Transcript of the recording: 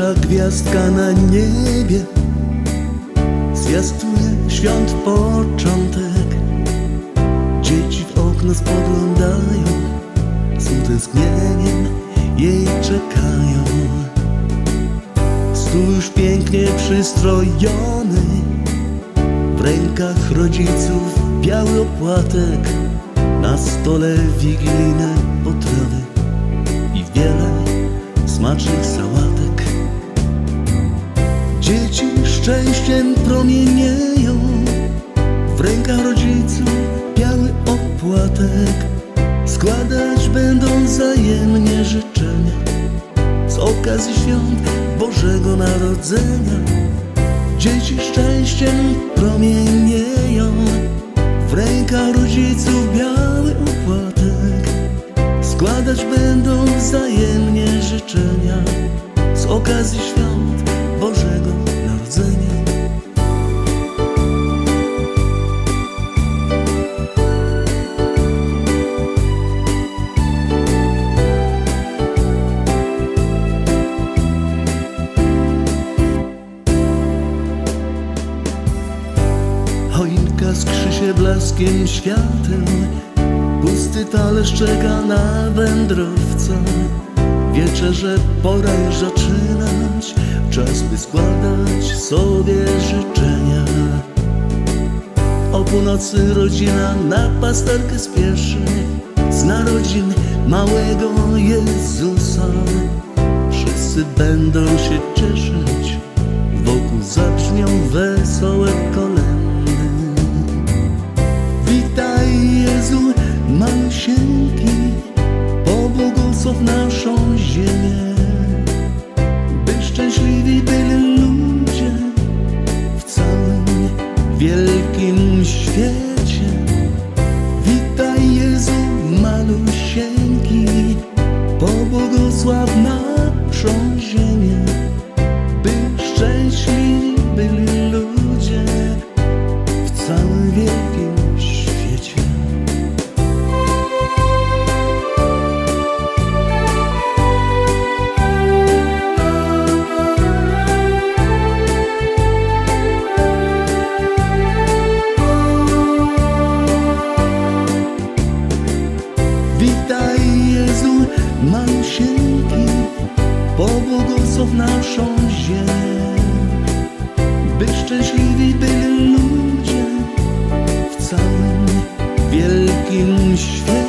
Pierwsza gwiazdka na niebie. Zwiastuje świąt początek. Dzieci w okno spoglądają. Z utęsknieniem jej czekają. Już pięknie przystrojony. W rękach rodziców biały opłatek. Na stole wigilijne potrawy. I wiele smacznych sałatek Dzieci szczęściem promienieją W rękach rodziców biały opłatek. Składać będą wzajemnie życzenia Z okazji świąt Bożego Narodzenia. Dzieci szczęściem promienieją W rękach rodziców biały opłatek. Składać będą wzajemnie życzenia Z okazji świąt się świateł Pusty talerz czeka na wędrowca. Wieczerze pora już zaczynać. Czas by składać sobie życzenia. O północy rodzina na pasterkę spieszy. Z narodzin małego Jezusa. Wszyscy będą się cieszyć wielkim nieco w naszą ziemię. By szczęśliwi byli ludzie w całym wielkim świecie.